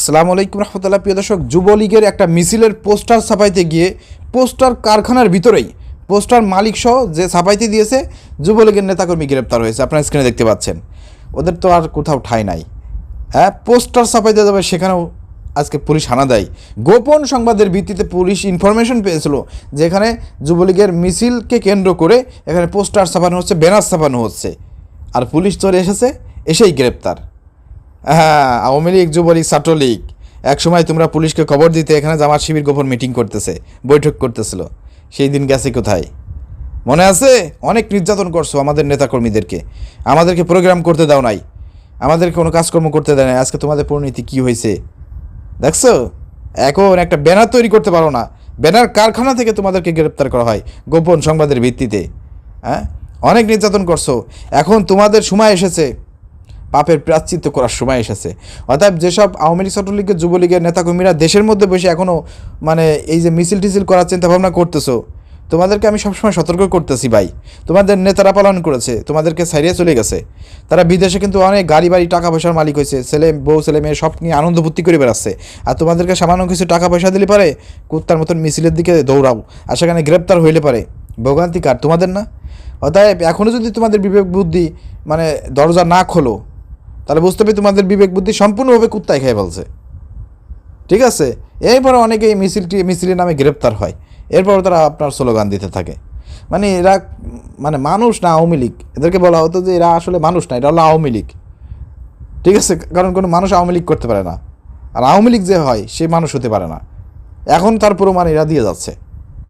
আসসালামু আলাইকুম রহমতুল্লাহ। প্রিয় দর্শক, যুবলীগের একটা মিছিলের পোস্টার ছাপাইতে গিয়ে পোস্টার কারখানার ভিতরেই পোস্টার মালিক সহ যে ছাপাইতে দিয়েছে, যুবলীগের নেতাকর্মী গ্রেপ্তার হয়েছে। আপনারা স্ক্রিনে দেখতে পাচ্ছেন। ওদের তো আর কোথাও ঠাঁই নাই। হ্যাঁ পোস্টার ছাপাইতে যাবে, সেখানেও আজকে পুলিশ হানা দেয়। গোপন সংবাদের ভিত্তিতে পুলিশ ইনফরমেশন পেয়েছিল, যেখানে যুবলীগের মিছিলকে কেন্দ্র করে এখানে পোস্টার ছাপানো হচ্ছে, ব্যানার ছাপানো হচ্ছে। আর পুলিশ চলে এসেছে, এসেই গ্রেপ্তার। হ্যাঁ আওয়ামী লীগ, যুবলীগ এক সময় তোমরা পুলিশকে খবর দিতে এখানে জামাত শিবির গোপন মিটিং করতেছে, বৈঠক করতেছিল। সেই দিন গেছে কোথায়? মনে আছে? অনেক নির্যাতন করছ আমাদের নেতাকর্মীদেরকে। আমাদেরকে প্রোগ্রাম করতে দাও নাই। আমাদেরকে কোনো কাজকর্ম করতে দেয় নাই। আজকে তোমাদের পরিণতি কী হয়েছে? দেখছ? এখন একটা ব্যানার তৈরি করতে পারো না। ব্যানার কারখানা থেকে তোমাদেরকে গ্রেপ্তার করা হয় গোপন সংবাদের ভিত্তিতে। হ্যাঁ? অনেক নির্যাতন করছ। এখন তোমাদের সময় এসেছে। পাপের প্রাশ্চিত্য করার সময় এসেছে। অর্থাৎ যেসব আওয়ামী লীগ, ছাত্রলীগের, যুবলীগের নেতাকর্মীরা দেশের মধ্যে বসে এখনও মানে এই যে মিছিল টিছিল করার চিন্তা ভাবনা করতেছো, তোমাদেরকে আমি সবসময় সতর্ক করতেছি ভাই। তোমাদের নেতারা পালন করেছে, তোমাদেরকে সাইরিয়ে চলে গেছে। তারা বিদেশে কিন্তু অনেক গাড়ি বাড়ি টাকা পয়সার মালিক হয়েছে, ছেলে, বউ, ছেলে, মেয়ে, সব নিয়ে আনন্দ ভর্তি করে বেড়াচ্ছে। আর তোমাদেরকে সামান্য কিছু টাকা পয়সা দিলে পারে, কুত্তার মতন মিছিলের দিকে দৌড়াও, আর সেখানে গ্রেপ্তার হইলে পারে। ভোগান্তি কার, তোমাদের না? অতএব এখনও যদি তোমাদের বিবেক বুদ্ধি মানে দরজা না খোলো তাহলে বুঝতে হবে তোমাদের বিবেক বুদ্ধি সম্পূর্ণভাবে কুত্তায় খেয়ে ফেলছে। ঠিক আছে? এরপরে অনেকে এই মিছিলটি, মিছিলের নামে গ্রেপ্তার হয়। এরপর তারা আপনার স্লোগান দিতে থাকে। মানে এরা মানে মানুষ না আওয়ামী লীগ। এদেরকে বলা হতো যে এরা আসলে মানুষ না, এটা হলো আওয়ামী লীগ। ঠিক আছে? কারণ কোনো মানুষ আওয়ামী লীগ করতে পারে না। আর আওয়ামী লীগ যে হয়, সে মানুষ হতে পারে না। এখন তার প্রমাণ এরা দিয়ে যাচ্ছে।